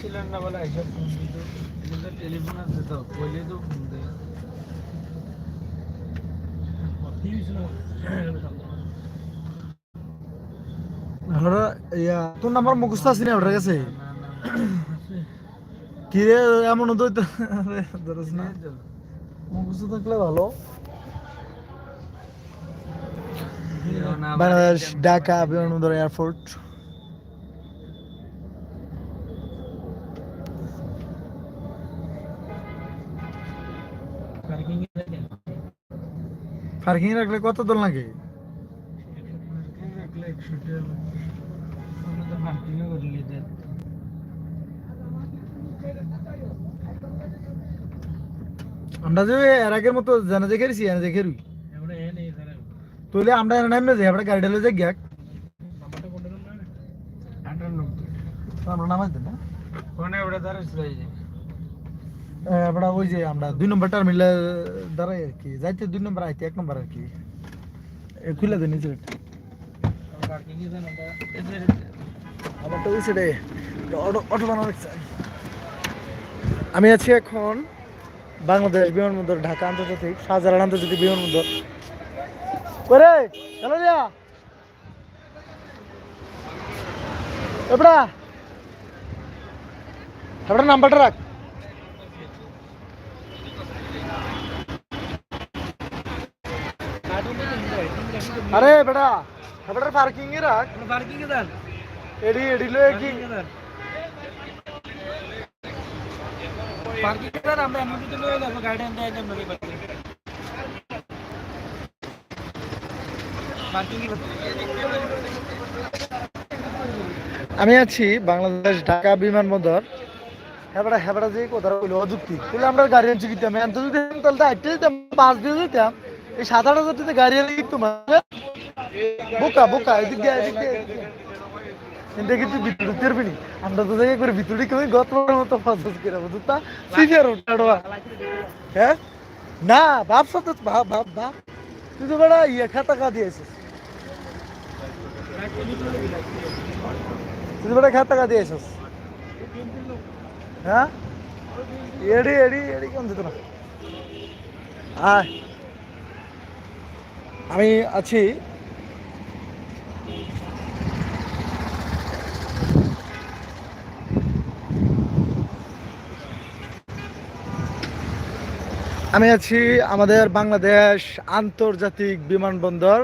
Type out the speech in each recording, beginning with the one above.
ছিলেন না বলে এইসব ফোন টেলিফোন আছে তো কইলে তো ফোন দেয়। তোর নাম্বার মুখস্থ আছে না ওটার কাছে? না না কি রে এমন তো? ধরস না। মুখস্থ থাকলে ভালো। বাংলাদেশ ঢাকা বিমানবন্দর এয়ারপোর্ট। পার্কিং রাখলে কত দল টাকা। আমরা যে এর আগের মতো জানা যে খেয়েছি এনে যে খেরুই। তুইলে আমরা এনে নামে যাই আমরা গাড়িটা লয়ে যাই গিয়া নাম্বারটা কোনটা নাম না? আটানব্বই। আমরা নামাজ দেন না ফোনে ওটা যে। এ, আমরা ওই যে আমরা দুই নম্বর টার্মিনালে দাঁড়াই আর কি, যাইতে দুই নম্বর, আইতে এক নম্বর আর কি। খুলে দেন নিচে যে। তো ওই সাইডে অটো বানানো আমি আছি এখন বাংলাদেশ বিমানবন্দর, ঢাকা আন্তর্জাতিক শাহজালাল আন্তর্জাতিক বিমানবন্দর। করে হ্যালো রিয়া এবড়া এবড়া নাম্বারটা রাখ। আরে বেটা পার্কিং এ রাখ parking এ যান। এডি এডি লয়ে কি এ আমরা লয়ে যাব, গাড়ি। এ আমি আছি বাংলাদেশ ঢাকা বিমানবন্দর। হেবড়া হেবড়া যে কথা কইলো অযুক্তি। তাহলে আমরা গাড়ি আনছি কিন্তু আমি আনতে যদি তাহলে আইতে দিতাম পাঁচ দিয়ে দিতাম। এই সাত আট হাজার টাকা গাড়ি আনলে কিন্তু বোকা বোকা, এদিক এদিক এদিক। কিন্তু কিন্তু ঢুকতে পারবি নি। আমরা তো জায়গায় করে ভিতরে কেউ গতবার মতো ফাঁস করে বুঝতা সিনিয়র ওটা হ্যাঁ? না ভাব সত্য ভাব ভাব ভাব তুই তো বড় ইয়ে খাতা কা দিয়েছিস তুই তো বড় খাতা কা দিয়েছিস হ্যাঁ? এডি এডি এডি কেমন যেত না? আয়। আমি আছি আমি আছি আমাদের বাংলাদেশ আন্তর্জাতিক বিমানবন্দর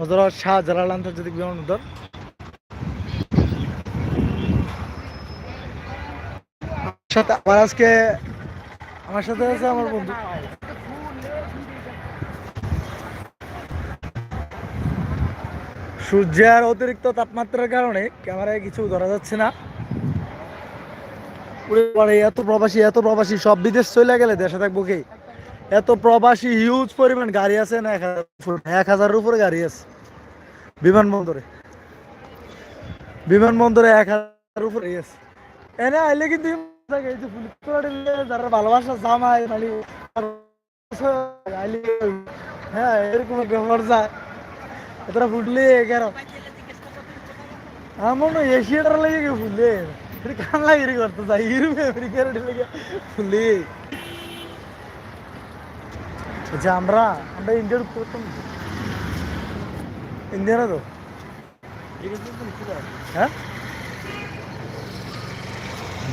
হজরত শাহজালাল আন্তর্জাতিক বিমানবন্দর। আমার আজকে, আমার সাথে আছে আমার বন্ধু। সূর্যের অতিরিক্ত তাপমাত্রার কারণে ক্যামেরায় কিছু ধরা যাচ্ছে না। এত প্রবাসী এত প্রবাসী সব বিদেশ চলে গেলে দেশে থাকব কি? এত প্রবাসী হিউজ পরিমাণ গাড়ি আছে না, এক হাজার এক হাজারের উপরে গাড়ি আছে। বিমানবন্দরে। বিমানবন্দরে এক হাজার উপরে আছে। এনে আইলে কিন্তু যারা ভালোবাসা জামাই মানে হ্যাঁ এরকম ব্যবহার যায়। এতটা ফুটলে কেন? আমার এশিয়াটার লাগে ফুলে কান লাগে করতে যাই ইউরোপ আমেরিকার আচ্ছা আমরা আমরা ইন্ডিয়ার ইন্ডিয়ানা তো? হ্যাঁ?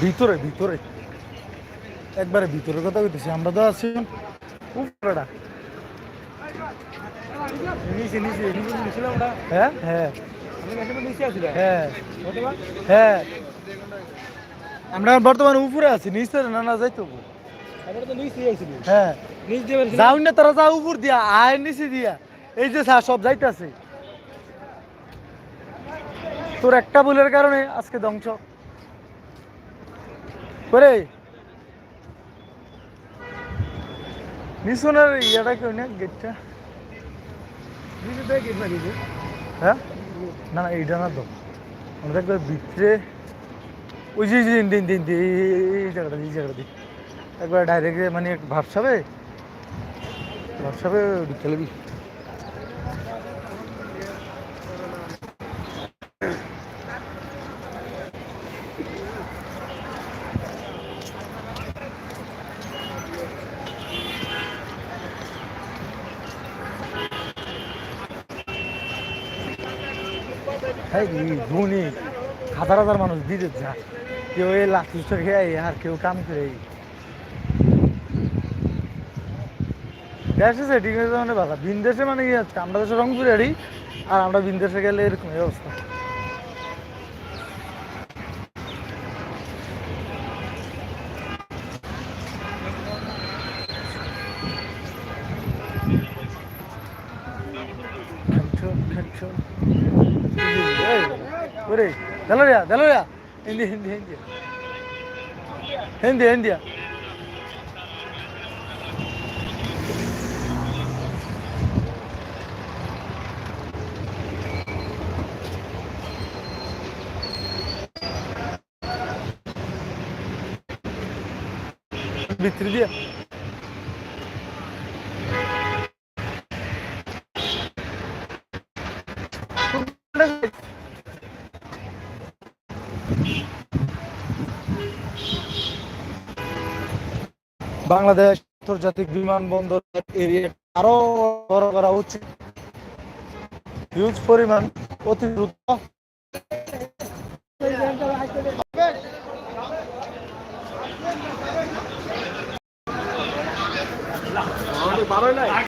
ভিতরে ভিতরে। একবারে ভিতরে কথা কইতেছি আমরা তো আছি উপরেটা। নিচে, নিচে, নিচে হ্যাঁ হ্যাঁ। হ্যাঁ। হ্যাঁ। আমরা বর্তমানে উপরে আছি নিচে না না যাইতো হ্যাঁ। নিচ দিয়ে বেরোছিলাম। যাও না তারা যাও উপর দিয়া আয় নিচে দিয়া। এই যে স্যার সব যাইতাছে। তোর একটা ভুলের কারণে আজকে ধ্বংস। করে। নিশোনার ইয়াটা কেউ না গেটটা। হ্যাঁ? না না এইটা না তো। আমরা একবার ভিতরে ওই যে দিন দিন দিন এই জায়গাটা এই জায়গাটা দিই একবার ডাইরেক্ট মানে এক ভাবসাবে ভাবসাবে বিকেলে ধনী, হাজার হাজার মানুষ দিতে যা কেউ এই লাখ খেয়ে আর কেউ কাম করে দেশে সেটিং হয়েছে মানে ভালো বিন দেশে মানে কি আমরা দেশে রংপুরে আরি আর আমরা বিন দেশে গেলে এরকম অবস্থা। ওরে, দেলোরিয়া দেলোরিয়া। হিন্দি হিন্দি দিয়া। বাংলাদেশ আন্তর্জাতিক বিমানবন্দর এরিয়া আরও বড় করা উচিত। হিউজ পরিমাণ অতি দ্রুত। ভালোই লাগে